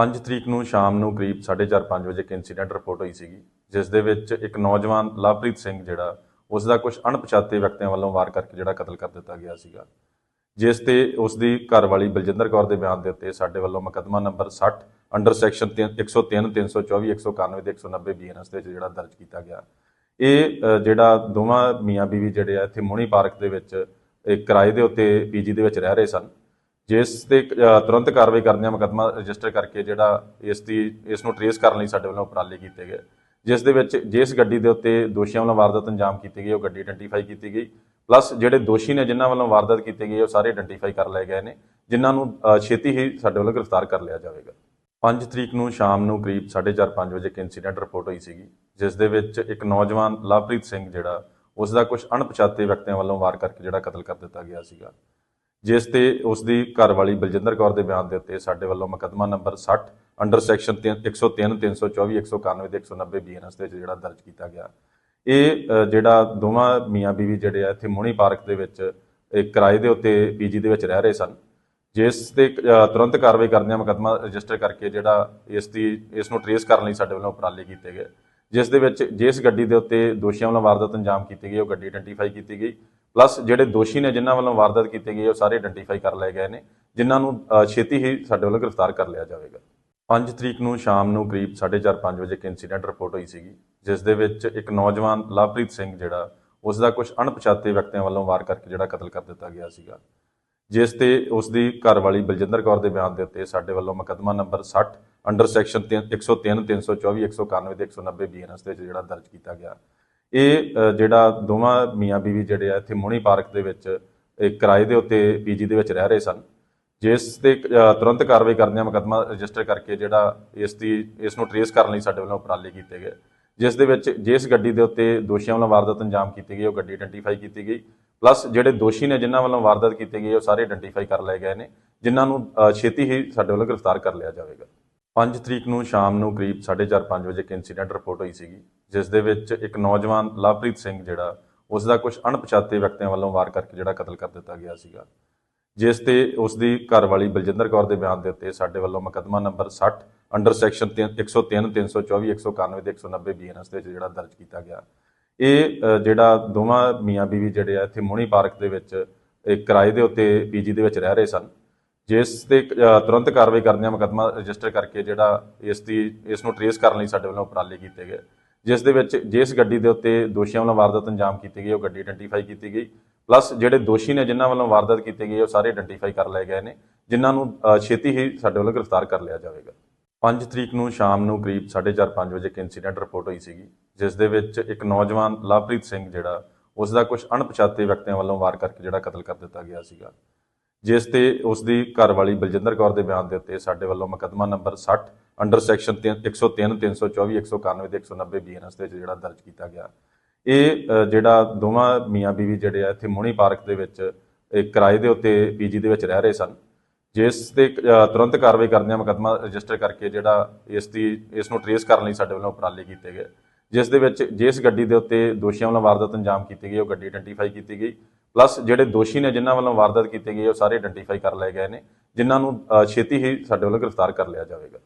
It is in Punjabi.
5 ਤਰੀਕ ਨੂੰ ਸ਼ਾਮ ਨੂੰ ਕਰੀਬ 4:30 5 ਵਜੇ ਇੱਕ ਇਨਸੀਡੈਂਟ ਰਿਪੋਰਟ ਹੋਈ ਸੀਗੀ, ਜਿਸ ਦੇ ਵਿੱਚ ਇੱਕ ਨੌਜਵਾਨ ਲਵਪ੍ਰੀਤ ਸਿੰਘ ਜਿਹੜਾ, ਉਸ ਦਾ ਕੁਝ ਅਣਪਛਾਤੇ ਵਿਅਕਤੀਆਂ ਵੱਲੋਂ ਵਾਰ ਕਰਕੇ ਜਿਹੜਾ ਕਤਲ ਕਰ ਦਿੱਤਾ ਗਿਆ ਸੀਗਾ। ਜਿਸ ਤੇ ਉਸ ਦੀ ਘਰਵਾਲੀ ਬਲਜਿੰਦਰ ਕੌਰ ਦੇ ਬਿਆਨ ਦੇ ਉੱਤੇ ਸਾਡੇ ਵੱਲੋਂ ਮੁਕੱਦਮਾ ਨੰਬਰ 60 ਅੰਡਰ ਸੈਕਸ਼ਨ 103 324 191 ਤੇ 190 ਬੀਐਨਐਸ ਦੇ ਵਿੱਚ ਜਿਹੜਾ ਦਰਜ ਕੀਤਾ ਗਿਆ। ਇਹ ਜਿਹੜਾ ਦੋਵਾਂ ਮੀਆਂ ਬੀਵੀ ਜਿਹੜੇ ਆ ਇੱਥੇ ਮੋਣੀ ਪਾਰਕ ਦੇ ਵਿੱਚ ਕਿਰਾਏ ਦੇ ਉੱਤੇ ਪੀਜੀ ਦੇ ਵਿੱਚ ਰਹਿ ਰਹੇ ਸਨ। ਜਿਸ ਤੇ ਤੁਰੰਤ ਕਾਰਵਾਈ ਕਰਦਿਆਂ ਮੁਕੱਦਮਾ ਰਜਿਸਟਰ ਕਰਕੇ ਜਿਹੜਾ ਇਸ ਦੀ, ਇਸ ਨੂੰ ਟਰੇਸ ਕਰਨ ਲਈ ਸਾਡੇ ਵੱਲੋਂ ਉਪਰਾਲੇ ਕੀਤੇ ਗਏ। ਜਿਸ ਦੇ ਵਿੱਚ ਜਿਸ ਗੱਡੀ ਦੇ ਉੱਤੇ ਦੋਸ਼ੀਆਂ ਵੱਲੋਂ ਵਾਰਦਾਤ ਅੰਜਾਮ ਕੀਤੀ ਗਈ, ਉਹ ਗੱਡੀ ਆਇਡੈਂਟੀਫਾਈ ਕੀਤੀ ਗਈ। ਪਲੱਸ ਜਿਹੜੇ ਦੋਸ਼ੀ ਨੇ ਜਿਨ੍ਹਾਂ ਵੱਲੋਂ ਵਾਰਦਾਤ ਕੀਤੀ ਗਈ, ਉਹ ਸਾਰੇ ਆਇਡੈਂਟੀਫਾਈ ਕਰ ਲਏ ਗਏ ਨੇ, ਜਿਨ੍ਹਾਂ ਨੂੰ ਛੇਤੀ ਹੀ ਸਾਡੇ ਵੱਲੋਂ ਗ੍ਰਿਫਤਾਰ ਕਰ ਲਿਆ ਜਾਵੇਗਾ। 5 ਤਰੀਕ ਨੂੰ ਸ਼ਾਮ ਨੂੰ ਕਰੀਬ 4:30 5 ਵਜੇ ਇੱਕ ਇਨਸੀਡੈਂਟ ਰਿਪੋਰਟ ਹੋਈ ਸੀਗੀ, ਜਿਸ ਦੇ ਵਿੱਚ ਇੱਕ ਨੌਜਵਾਨ ਲਵਪ੍ਰੀਤ ਸਿੰਘ ਜਿਹੜਾ, ਉਸ ਦਾ ਕੁਝ ਅਣਪਛਾਤੇ ਵਿਅਕਤੀਆਂ ਵੱਲੋਂ ਵਾਰ ਕਰਕੇ ਜਿਹੜਾ ਕਤਲ ਕਰ ਦਿੱਤਾ ਗਿਆ ਸੀਗਾ। ਜਿਸ ਤੇ ਉਸ ਦੀ ਘਰਵਾਲੀ ਬਲਜਿੰਦਰ ਕੌਰ ਦੇ ਬਿਆਨ ਦੇ ਉੱਤੇ ਸਾਡੇ ਵੱਲੋਂ ਮੁਕੱਦਮਾ ਨੰਬਰ 60 ਅੰਡਰ ਸੈਕਸ਼ਨ 103 324 191 ਤੇ 190 ਬੀਐਨਐਸ ਦੇ ਵਿੱਚ ਜਿਹੜਾ ਦਰਜ ਕੀਤਾ ਗਿਆ। ਇਹ ਜਿਹੜਾ ਦੋਵਾਂ ਮੀਆਂ ਬੀਵੀ ਜਿਹੜੇ ਆ ਇੱਥੇ ਮੋਣੀ ਪਾਰਕ ਦੇ ਵਿੱਚ ਇੱਕ ਕਿਰਾਏ ਦੇ ਉੱਤੇ ਪੀਜੀ ਦੇ ਵਿੱਚ ਰਹਿ ਰਹੇ ਸਨ। ਜਿਸ ਤੇ ਤੁਰੰਤ ਕਾਰਵਾਈ ਕਰਦਿਆਂ ਮੁਕੱਦਮਾ ਰਜਿਸਟਰ ਕਰਕੇ ਜਿਹੜਾ ਇਸ ਦੀ, ਇਸ ਨੂੰ ਟਰੇਸ ਕਰਨ ਲਈ ਸਾਡੇ ਵੱਲੋਂ ਉਪਰਾਲੇ ਕੀਤੇ ਗਏ। ਜਿਸ ਦੇ ਵਿੱਚ, ਜਿਸ ਗੱਡੀ ਦੇ ਉੱਤੇ ਦੋਸ਼ੀਆਂ ਵੱਲੋਂ ਵਾਰਦਾਤ ਅੰਜਾਮ ਕੀਤੀ ਗਈ, ਉਹ ਗੱਡੀ ਆਇਡੈਂਟੀਫਾਈ ਕੀਤੀ ਗਈ। ਪਲੱਸ ਜਿਹੜੇ ਦੋਸ਼ੀ ਨੇ ਜਿਨ੍ਹਾਂ ਵੱਲੋਂ ਵਾਰਦਾਤ ਕੀਤੀ ਗਈ ਉਹ ਸਾਰੇ ਆਇਡੈਂਟੀਫਾਈ ਕਰ ਲਏ ਗਏ ਨੇ, ਜਿਨ੍ਹਾਂ ਨੂੰ ਛੇਤੀ ਹੀ ਸਾਡੇ ਵੱਲੋਂ ਗ੍ਰਿਫਤਾਰ ਕਰ ਲਿਆ ਜਾਵੇਗਾ। 5 ਤਰੀਕ ਨੂੰ ਸ਼ਾਮ ਨੂੰ ਕਰੀਬ 4:30 5 ਵਜੇ ਇੱਕ ਇਨਸੀਡੈਂਟ ਰਿਪੋਰਟ ਹੋਈ ਸੀਗੀ, ਜਿਸ ਦੇ ਵਿੱਚ ਇੱਕ ਨੌਜਵਾਨ ਲਵਪ੍ਰੀਤ ਸਿੰਘ ਜਿਹੜਾ ਉਸ ਦਾ ਕੁਝ ਅਣਪਛਾਤੇ ਵਿਅਕਤੀਆਂ ਵੱਲੋਂ ਵਾਰ ਕਰਕੇ ਜਿਹੜਾ ਕਤਲ ਕਰ ਦਿੱਤਾ ਗਿਆ ਸੀਗਾ। ਜਿਸ ਤੇ ਉਸ ਦੀ ਘਰਵਾਲੀ ਬਲਜਿੰਦਰ ਕੌਰ ਦੇ ਬਿਆਨ ਦੇ ਉੱਤੇ ਸਾਡੇ ਵੱਲੋਂ ਮੁਕੱਦਮਾ ਨੰਬਰ 60 ਅੰਡਰ ਸੈਕਸ਼ਨ 103 324 191 ਤੇ 190 ਬੀਐਨਐਸ ਦੇ ਵਿੱਚ ਜਿਹੜਾ ਦਰਜ ਕੀਤਾ ਗਿਆ। ਇਹ ਜਿਹੜਾ ਦੋਵਾਂ ਮੀਆਂ ਬੀਵੀ ਜਿਹੜੇ ਆ ਇੱਥੇ ਮੋਣੀ ਪਾਰਕ ਦੇ ਵਿੱਚ ਇੱਕ ਕਿਰਾਏ ਦੇ ਉੱਤੇ ਪੀਜੀ ਦੇ ਵਿੱਚ ਰਹਿ ਰਹੇ ਸਨ। ਜਿਸ ਤੇ ਤੁਰੰਤ ਕਾਰਵਾਈ ਕਰਦਿਆਂ ਮੁਕੱਦਮਾ ਰਜਿਸਟਰ ਕਰਕੇ ਜਿਹੜਾ ਇਸ ਦੀ, ਇਸ ਨੂੰ ਟਰੇਸ ਕਰਨ ਲਈ ਸਾਡੇ ਵੱਲੋਂ ਉਪਰਾਲੇ ਕੀਤੇ ਗਏ। ਜਿਸ ਦੇ ਵਿੱਚ, ਜਿਸ ਗੱਡੀ ਦੇ ਉੱਤੇ ਦੋਸ਼ੀਆਂ ਵੱਲੋਂ ਵਾਰਦਾਤ ਅੰਜਾਮ ਕੀਤੀ ਗਈ, ਉਹ ਗੱਡੀ ਆਇਡੈਂਟੀਫਾਈ ਕੀਤੀ ਗਈ। ਪਲੱਸ ਜਿਹੜੇ ਦੋਸ਼ੀ ਨੇ ਜਿਨ੍ਹਾਂ ਵੱਲੋਂ ਵਾਰਦਾਤ ਕੀਤੀ ਗਈ, ਉਹ ਸਾਰੇ ਆਇਡੈਂਟੀਫਾਈ ਕਰ ਲਏ ਗਏ ਨੇ, ਜਿਨ੍ਹਾਂ ਨੂੰ ਛੇਤੀ ਹੀ ਸਾਡੇ ਵੱਲੋਂ ਗ੍ਰਿਫਤਾਰ ਕਰ ਲਿਆ ਜਾਵੇਗਾ। 5 ਤਰੀਕ ਨੂੰ ਸ਼ਾਮ ਨੂੰ ਕਰੀਬ 4:30 5 ਵਜੇ ਇੱਕ ਇਨਸੀਡੈਂਟ ਰਿਪੋਰਟ ਹੋਈ ਸੀਗੀ, ਜਿਸ ਦੇ ਵਿੱਚ ਇੱਕ ਨੌਜਵਾਨ ਲਵਪ੍ਰੀਤ ਸਿੰਘ ਜਿਹੜਾ, ਉਸ ਦਾ ਕੁਝ ਅਣਪਛਾਤੇ ਵਿਅਕਤੀਆਂ ਵੱਲੋਂ ਵਾਰ ਕਰਕੇ ਜਿਹੜਾ ਕਤਲ ਕਰ ਦਿੱਤਾ ਗਿਆ ਸੀਗਾ। ਜਿਸ ਤੇ ਉਸ ਦੀ ਘਰਵਾਲੀ ਬਲਜਿੰਦਰ ਕੌਰ ਦੇ ਬਿਆਨ ਦੇ ਉੱਤੇ ਸਾਡੇ ਵੱਲੋਂ ਮੁਕੱਦਮਾ ਨੰਬਰ 60 ਅੰਡਰ ਸੈਕਸ਼ਨ 103 324 191 ਤੇ 190 ਬੀਐਨਐਸ ਦੇ ਵਿੱਚ ਜਿਹੜਾ ਦਰਜ ਕੀਤਾ ਗਿਆ। ਇਹ ਜਿਹੜਾ ਦੋਵਾਂ ਮੀਆਂ ਬੀਵੀ ਜਿਹੜੇ ਆ ਇੱਥੇ ਮੋਣੀ ਪਾਰਕ ਦੇ ਵਿੱਚ ਇੱਕ ਕਿਰਾਏ ਦੇ ਉੱਤੇ ਪੀਜੀ ਦੇ ਵਿੱਚ ਰਹਿ ਰਹੇ ਸਨ। ਜਿਸ ਤੇ ਤੁਰੰਤ ਕਾਰਵਾਈ ਕਰਦਿਆਂ ਮੁਕੱਦਮਾ ਰਜਿਸਟਰ ਕਰਕੇ ਜਿਹੜਾ ਇਸ ਦੀ, ਇਸ ਨੂੰ ਟਰੇਸ ਕਰਨ ਲਈ ਸਾਡੇ ਵੱਲੋਂ ਉਪਰਾਲੇ ਕੀਤੇ ਗਏ। ਜਿਸ ਦੇ ਵਿੱਚ ਜਿਸ ਗੱਡੀ ਦੇ ਉੱਤੇ ਦੋਸ਼ੀਆਂ ਵੱਲੋਂ ਵਾਰਦਾਤ ਅੰਜਾਮ ਕੀਤੀ ਗਈ, ਉਹ ਗੱਡੀ ਆਇਡੈਂਟੀਫਾਈ ਕੀਤੀ ਗਈ। ਪਲੱਸ ਜਿਹੜੇ ਦੋਸ਼ੀ ਨੇ ਜਿਨ੍ਹਾਂ ਵੱਲੋਂ ਵਾਰਦਾਤ ਕੀਤੀ ਗਈ, ਉਹ ਸਾਰੇ ਆਇਡੈਂਟੀਫਾਈ ਕਰ ਲਏ ਗਏ ਨੇ, ਜਿਨ੍ਹਾਂ ਨੂੰ ਛੇਤੀ ਹੀ ਸਾਡੇ ਵੱਲੋਂ ਗ੍ਰਿਫਤਾਰ ਕਰ ਲਿਆ ਜਾਵੇਗਾ। 5 ਤਰੀਕ ਨੂੰ ਸ਼ਾਮ ਨੂੰ ਕਰੀਬ 4:30 5 ਵਜੇ ਇੱਕ ਇਨਸੀਡੈਂਟ ਰਿਪੋਰਟ ਹੋਈ ਸੀਗੀ, ਜਿਸ ਦੇ ਵਿੱਚ ਇੱਕ ਨੌਜਵਾਨ ਲਵਪ੍ਰੀਤ ਸਿੰਘ ਜਿਹੜਾ, ਉਸ ਦਾ ਕੁਝ ਅਣਪਛਾਤੇ ਵਿਅਕਤੀਆਂ ਵੱਲੋਂ ਵਾਰ ਕਰਕੇ ਜਿਹੜਾ ਕਤਲ ਕਰ ਦਿੱਤਾ ਗਿਆ ਸੀਗਾ। ਜਿਸ ਤੇ ਉਸ ਦੀ ਘਰਵਾਲੀ ਬਲਜਿੰਦਰ ਕੌਰ ਦੇ ਬਿਆਨ ਦੇ ਉੱਤੇ ਸਾਡੇ ਵੱਲੋਂ ਮੁਕੱਦਮਾ ਨੰਬਰ 60 ਅੰਡਰ ਸੈਕਸ਼ਨ 103 324 191 ਤੇ 190 ਬੀਐਨਐਸ ਦੇ ਵਿੱਚ ਜਿਹੜਾ ਦਰਜ ਕੀਤਾ ਗਿਆ। ਇਹ ਜਿਹੜਾ ਦੋਵਾਂ ਮੀਆਂ ਬੀਵੀ ਜਿਹੜੇ ਆ ਇੱਥੇ ਮੋਣੀ ਪਾਰਕ ਦੇ ਵਿੱਚ ਇੱਕ ਕਿਰਾਏ ਦੇ ਉੱਤੇ ਪੀਜੀ ਦੇ ਵਿੱਚ ਰਹਿ ਰਹੇ ਸਨ। ਜਿਸ ਤੇ ਤੁਰੰਤ ਕਾਰਵਾਈ ਕਰਦਿਆਂ ਮੁਕੱਦਮਾ ਰਜਿਸਟਰ ਕਰਕੇ ਜਿਹੜਾ ਇਸ ਦੀ, ਇਸ ਨੂੰ ਟਰੇਸ ਕਰਨ ਲਈ ਸਾਡੇ ਵੱਲੋਂ ਉਪਰਾਲੇ ਕੀਤੇ ਗਏ। ਜਿਸ ਦੇ ਵਿੱਚ, ਜਿਸ ਗੱਡੀ ਦੇ ਉੱਤੇ ਦੋਸ਼ੀਆਂ ਵੱਲੋਂ ਵਾਰਦਾਤ ਅੰਜਾਮ ਕੀਤੀ ਗਈ, ਉਹ ਗੱਡੀ ਆਇਡੈਂਟੀਫਾਈ ਕੀਤੀ ਗਈ। ਪਲੱਸ ਜਿਹੜੇ ਦੋਸ਼ੀ ਨੇ ਜਿਨ੍ਹਾਂ ਵੱਲੋਂ ਵਾਰਦਾਤ ਕੀਤੀ ਗਈ ਹੈ, ਉਹ ਸਾਰੇ ਆਇਡੈਂਟੀਫਾਈ ਕਰ ਲਏ ਗਏ ਨੇ, ਜਿਨ੍ਹਾਂ ਨੂੰ ਛੇਤੀ ਹੀ ਸਾਡੇ ਵੱਲੋਂ ਗ੍ਰਿਫਤਾਰ ਕਰ ਲਿਆ ਜਾਵੇਗਾ।